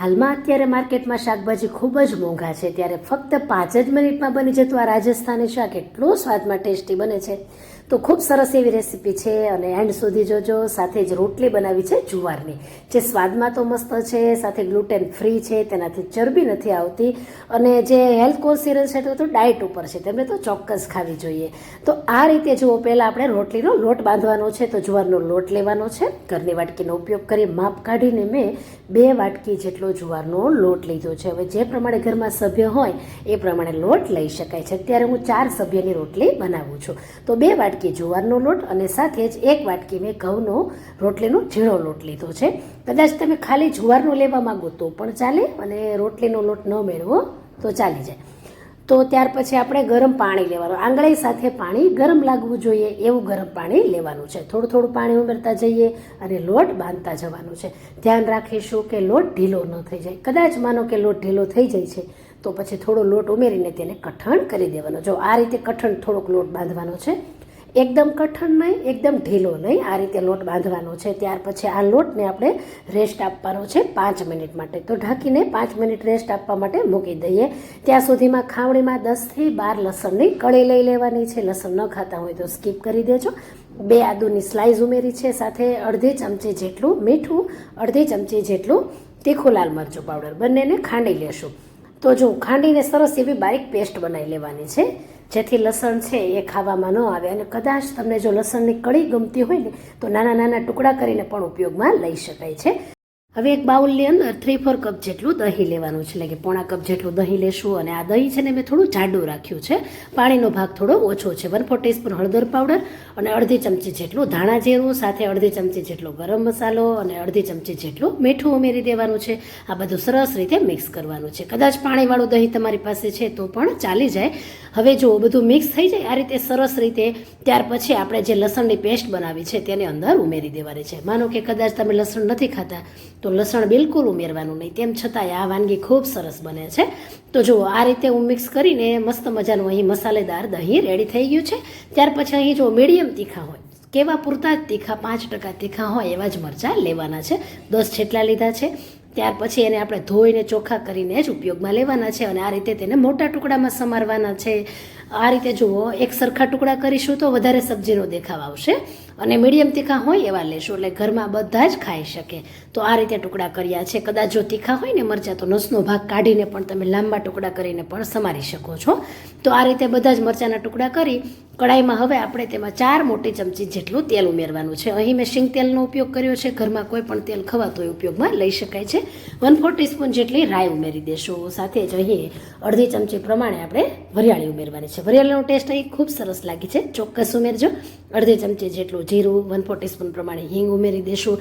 હાલમાં અત્યારે માર્કેટમાં શાકભાજી ખૂબ જ મોંઘા છે. ત્યારે ફક્ત પાંચ જ મિનિટમાં બની જતું આ રાજસ્થાની શાક એટલું સ્વાદમાં ટેસ્ટી બને છે. તો ખૂબ સરસ એવી રેસીપી છે અને એન્ડ સુધી જોજો, સાથે જ રોટલી બનાવી છે જુવારની. જે સ્વાદમાં તો મસ્ત છે, સાથે ગ્લુટેન ફ્રી છે, તેનાથી ચરબી નથી આવતી અને જે હેલ્થ કોન્સિયસ છે તો ડાયટ ઉપર છે, તેમને તો ચોક્કસ ખાવી જોઈએ. તો આ રીતે જુઓ, પહેલાં આપણે રોટલીનો લોટ બાંધવાનો છે, તો જુવારનો લોટ લેવાનો છે. ઘરની વાટકીનો ઉપયોગ કરી માપ કાઢીને મેં બે વાટકી જેટલો જુવારનો લોટ લીધો છે. હવે જે પ્રમાણે ઘરમાં સભ્ય હોય, એ પ્રમાણે લોટ લઈ શકાય છે. અત્યારે હું ચાર સભ્યની રોટલી બનાવું છું. તો બે વાટકી જુવારનો લોટ અને સાથે જ એક વાટકી મેં ઘઉંનો રોટલીનો ઝીણો લોટ લીધો છે. કદાચ તમે ખાલી જુવારનો લેવા માંગો તો પણ ચાલે અને રોટલીનો લોટ ન મેળવો તો ચાલી જાય. તો ત્યાર પછી આપણે ગરમ પાણી લેવાનું. આંગળી સાથે પાણી ગરમ લાગવું જોઈએ, એવું ગરમ પાણી લેવાનું છે. થોડું થોડું પાણી ઉમેરતા જઈએ અને લોટ બાંધતા જવાનું છે. ધ્યાન રાખીશું કે લોટ ઢીલો ન થઈ જાય. કદાચ માનો કે લોટ ઢીલો થઈ જાય છે, તો પછી થોડો લોટ ઉમેરીને તેને કઠણ કરી દેવાનો. જો આ રીતે કઠણ થોડોક લોટ બાંધવાનો છે એકદમ કઠણ નહીં, એકદમ ઢીલો નહીં. આ રીતે લોટ બાંધવાનો છે. ત્યાર પછી આ લોટને આપણે રેસ્ટ આપવાનો છે પાંચ મિનિટ માટે. તો ઢાંકીને પાંચ મિનિટ રેસ્ટ આપવા માટે મૂકી દઈએ. ત્યાં સુધીમાં ખાવણીમાં દસથી બાર લસણની કળી લઈ લેવાની છે. લસણ ન ખાતા હોય તો સ્કીપ કરી દેજો. બે આદુની સ્લાઇસ ઉમેરી છે. સાથે અડધી ચમચી જેટલું મીઠું, અડધી ચમચી જેટલું તીખું લાલ મરચું પાવડર બંનેને ખાંડી લેશું. તો જો ખાંડીને સરસ એવી બારીક પેસ્ટ બનાવી લેવાની છે, જેથી લસણ છે એ ખાવામાં ન આવે અને કદાચ તમને જો લસણની કળી ગમતી હોય ને, તો નાના નાના ટુકડા કરીને પણ ઉપયોગમાં લઈ શકાય છે. હવે એક બાઉલની અંદર થ્રી ફોર કપ જેટલું દહીં લેવાનું છે. એટલે કે પોણા કપ જેટલું દહીં લેશું અને આ દહીં છે ને મેં થોડું જાડું રાખ્યું છે. પાણીનો ભાગ થોડો ઓછો છે. વન ફોર ટીસ્પૂન હળદર પાવડર અને અડધી ચમચી જેટલું ધાણા જીરું, સાથે અડધી ચમચી જેટલો ગરમ મસાલો અને અડધી ચમચી જેટલું મીઠું ઉમેરી દેવાનું છે. આ બધું સરસ રીતે મિક્સ કરવાનું છે. કદાચ પાણીવાળું દહીં તમારી પાસે છે તો પણ ચાલી જાય. હવે જો બધું મિક્સ થઈ જાય, આ રીતે સરસ રીતે ત્યાર પછી આપણે જે લસણની પેસ્ટ બનાવી છે, તેને અંદર ઉમેરી દેવાની છે. માનો કે કદાચ તમે લસણ નથી ખાતા તો લસણ બિલકુલ ઉમેરવાનું નહીં. તેમ છતાંય આ વાનગી ખૂબ સરસ બને છે. તો જુઓ, આ રીતે હું મિક્સ કરીને મસ્ત મજાનું અહીં મસાલેદાર દહીં રેડી થઈ ગયું છે. ત્યાર પછી અહીં જો મીડિયમ તીખા હોય. કેવા પૂરતા જ તીખા, પાંચ ટકા તીખા હોય એવા જ મરચાં લેવાના છે. દસ જેટલા લીધા છે. ત્યાર પછી એને આપણે ધોઈને ચોખ્ખા કરીને જ ઉપયોગમાં લેવાના છે અને આ રીતે તેને મોટા ટુકડામાં સમારવાના છે. આ રીતે જુઓ, એક સરખા ટુકડા કરીશું તો વધારે સબ્જીનો દેખાવ આવશે અને મીડિયમ તીખા હોય એવા લેશું, એટલે ઘરમાં બધા જ ખાઈ શકે. તો આ રીતે ટુકડા કર્યા છે. કદાચ જો તીખા હોય ને મરચાં, તો નસનો ભાગ કાઢીને પણ તમે લાંબા ટુકડા કરીને પણ સમારી શકો છો. તો આ રીતે બધા જ મરચાંના ટુકડા કરી કડાઈમાં હવે આપણે તેમાં ચાર મોટી ચમચી જેટલું તેલ ઉમેરવાનું છે. અહીં મેં શીંગ તેલનો ઉપયોગ કર્યો છે. ઘરમાં કોઈ પણ તેલ ખવાતો હોય ઉપયોગમાં લઈ શકાય છે. વન ફોર ટીસ્પૂન જેટલી રાઈ ઉમેરી દેશું. સાથે જ અહીં અડધી ચમચી પ્રમાણે આપણે વરિયાળી ઉમેરવાની છે. વરિયાળીનો ટેસ્ટ અહીં ખૂબ સરસ લાગે છે. ચોક્કસ ઉમેરજો. અડધી ચમચી જેટલું જીરું વન ફોર ટીસ્પૂન પ્રમાણે હિંગ ઉમેરી દેશું.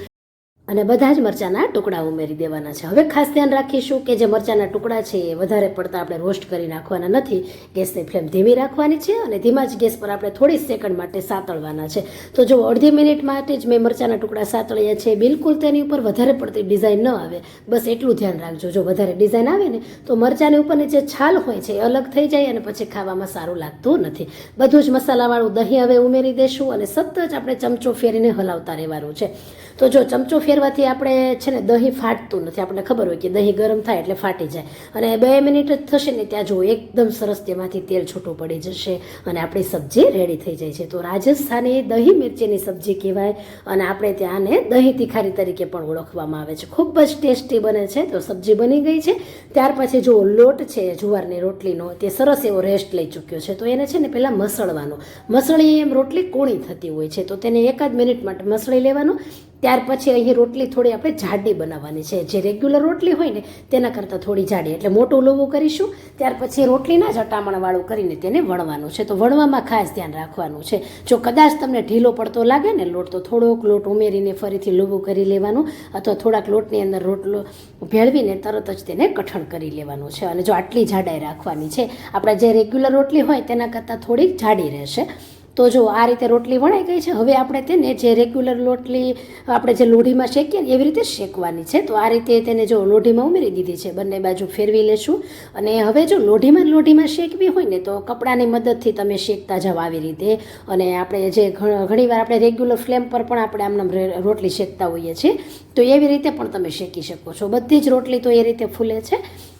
અને બધા જ મરચાંના ટુકડા ઉમેરી દેવાના છે. હવે ખાસ ધ્યાન રાખીશું કે જે મરચાંના ટુકડા છે એ વધારે પડતા આપણે રોસ્ટ કરી નાખવાના નથી. ગેસની ફ્લેમ ધીમી રાખવાની છે અને ધીમા જ ગેસ પર આપણે થોડી સેકન્ડ માટે સાતળવાના છે. તો જો અડધી મિનિટ માટે જ મેં મરચાંના ટુકડા સાતળ્યા છે. બિલકુલ તેની ઉપર વધારે પડતી ડિઝાઇન ન આવે. બસ એટલું ધ્યાન રાખજો. જો વધારે ડિઝાઇન આવે ને, તો મરચાંની ઉપરની જે છાલ હોય છે એ અલગ થઈ જાય અને પછી ખાવામાં સારું લાગતું નથી. બધું જ મસાલાવાળું દહીં હવે ઉમેરી દેશું અને સતત જ આપણે ચમચો ફેરીને હલાવતા રહેવાનું છે. તો જો ચમચો ફેરવાથી આપણે છે ને દહીં ફાટતું નથી. આપણને ખબર હોય કે દહીં ગરમ થાય એટલે ફાટી જાય. અને બે મિનિટ જ થશે ને ત્યાં જો એકદમ સરસ તેમાંથી તેલ છૂટું પડી જશે અને આપણી સબ્જી રેડી થઈ જાય છે. તો રાજસ્થાની દહીં મિરચીની સબ્જી કહેવાય અને આપણે ત્યાંને દહીં તિખારી તરીકે પણ ઓળખવામાં આવે છે. ખૂબ જ ટેસ્ટી બને છે. તો સબ્જી બની ગઈ છે. ત્યાર પછી જો લોટ છે, જુવારની રોટલીનો. તે સરસ એવો રેસ્ટ લઈ ચૂક્યો છે. તો એને છે ને પહેલાં મસળવાનો. મસળી એમ રોટલી કોણી થતી હોય છે. તો તેને એકાદ મિનિટ માટે મસળી લેવાનું. ત્યાર પછી અહીં રોટલી થોડી આપણે જાડી બનાવવાની છે. જે રેગ્યુલર રોટલી હોય ને, તેના કરતાં થોડી જાડી. એટલે મોટું લોવું કરીશું, ત્યાર પછી રોટલીના જ અટામણવાળું કરીને તેને વણવાનું છે. તો વણવામાં ખાસ ધ્યાન રાખવાનું છે. જો કદાચ તમને ઢીલો પડતો લાગે ને, લોટ તો થોડોક લોટ ઉમેરીને ફરીથી લોવું કરી લેવાનું, અથવા થોડાક લોટની અંદર રોટલો ભેળવીને તરત જ તેને કઠણ કરી લેવાનું છે. અને જો આટલી જાડાઈ રાખવાની છે, આપણે જે રેગ્યુલર રોટલી હોય તેના કરતાં થોડીક જાડી રહેશે. તો જો આ રીતે રોટલી વણાઈ ગઈ છે, હવે આપણે તેને જે રેગ્યુલર રોટલી આપણે જે લોઢીમાં શેકીએ ને એવી રીતે શેકવાની છે. તો આ રીતે તેને જો લોઢીમાં ઉમેરી દીધી છે, બંને બાજુ ફેરવી લેશું. અને હવે જો લોઢીમાં લોઢીમાં શેકવી હોય ને તો કપડાની મદદથી તમે શેકતા જાઓ આવી રીતે. અને આપણે જે ઘણીવાર આપણે રેગ્યુલર ફ્લેમ પર પણ આપણે આમ રોટલી શેકતા હોઈએ છીએ. તો એવી રીતે પણ તમે શેકી શકો છો. બધી જ રોટલી તો એ રીતે ફૂલે છે.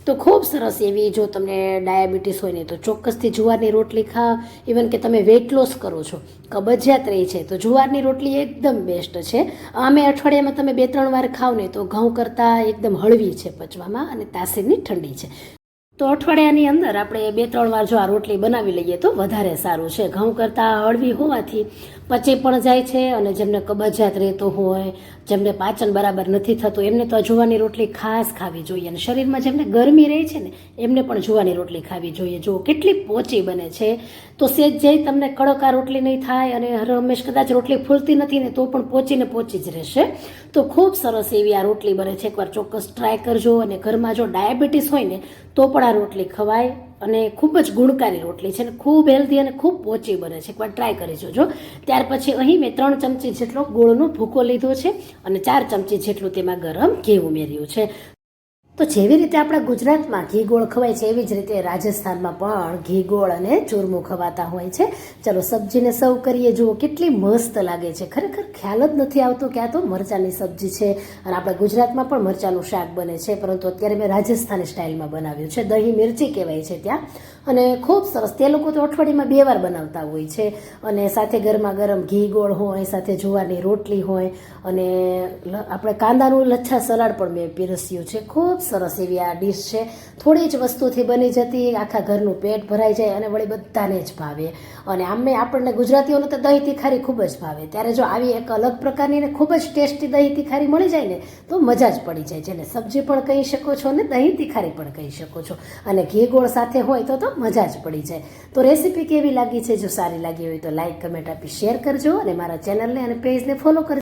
તો ખૂબ સરસ એવી જો તમને ડાયાબિટીસ હોય ને તો ચોક્કસથી જુવારની રોટલી ખા. ઇવન કે તમે વેઇટ લોસ કરો છો. કબજિયાત રહી છે. તો જુવારની રોટલી એકદમ બેસ્ટ છે. અમે અઠવાડિયામાં તમે બે ત્રણ વાર ખાવ ને તો ઘઉં કરતાં એકદમ હળવી છે પચવામાં અને તાસીરની ઠંડી છે. તો અઠવાડિયાની અંદર આપણે બે ત્રણ વાર જો આ રોટલી બનાવી લઈએ તો વધારે સારું છે. ઘઉં કરતાં હળવી હોવાથી પચી પણ જાય છે અને જેમને કબજિયાત રહેતો હોય, જેમને પાચન બરાબર નથી થતું, એમને તો જુવાની રોટલી ખાસ ખાવી જોઈએ. અને શરીરમાં જેમને ગરમી રહે છે ને, એમને પણ જુવાની રોટલી ખાવી જોઈએ. જો કેટલી પોચી બને છે. તો સેજ જે તમને કડક આ રોટલી નહીં થાય અને હંમેશ કદાચ રોટલી ફૂલતી નથી ને તો પણ પોચીને પોચી જ રહેશે. તો ખૂબ સરસ એવી આ રોટલી બને છે. એકવાર ચોક્કસ ટ્રાય કરજો અને ઘરમાં જો ડાયાબિટીસ હોય ને, તો પણ આ રોટલી ખવાય. અને ખૂબ જ ગુણકારી રોટલી છે અને ખૂબ હેલ્ધી અને ખૂબ પોચી બને છે. એકવાર ટ્રાય કરી જોજો. ત્યાર પછી અહીં મેં ત્રણ ચમચી જેટલો ગોળનો ભૂકો લીધો છે અને ચાર ચમચી જેટલું તેમાં ગરમ ઘી ઉમેર્યું છે. તો જેવી રીતે આપણા ગુજરાતમાં ઘી ગોળ ખવાય છે, એવી જ રીતે રાજસ્થાનમાં પણ ઘી ગોળ અને ચૂરમું ખવાતા હોય છે. ચલો સબ્જીને સર્વ કરીએ, જુઓ કેટલી મસ્ત લાગે છે. ખરેખર ખ્યાલ જ નથી આવતો કે આ તો મરચાંની સબ્જી છે અને આપણા ગુજરાતમાં પણ મરચાંનું શાક બને છે, પરંતુ અત્યારે મેં રાજસ્થાની સ્ટાઇલમાં બનાવ્યું છે. દહીં, મિરચી કહેવાય છે ત્યાં. અને ખૂબ સરસ તે લોકો તો અઠવાડિયામાં બે વાર બનાવતા હોય છે. અને સાથે ગરમા ગરમ ઘી ગોળ હોય, સાથે જુવારની રોટલી હોય. અને આપણે કાંદાનું લચ્છા સલાડ પણ મેં પીરસ્યું છે. ખૂબ સરસ એવી આ ડીશ છે. થોડી જ વસ્તુથી બની જતી આખા ઘરનું પેટ ભરાઈ જાય અને વળી બધાને જ ભાવે. અને આમે આપણને ગુજરાતીઓને તો દહીં તીખારી ખૂબ જ ભાવે. ત્યારે જો આવી એક અલગ પ્રકારની ને ખૂબ જ ટેસ્ટી દહીં તીખારી મળી જાય ને, તો મજા જ પડી જાય. જેને સબ્જી પણ કહી શકો છો અને દહીં તીખારી પણ કહી શકો છો. અને ઘી ગોળ સાથે હોય તો તો મજા જ પડી જાય. તો રેસીપી કેવી લાગી છે? જો સારી લાગી હોય તો લાઇક કમેન્ટ આપી, શેર કરજો. અને મારા ચેનલને અને પેજને ફોલો કરજો.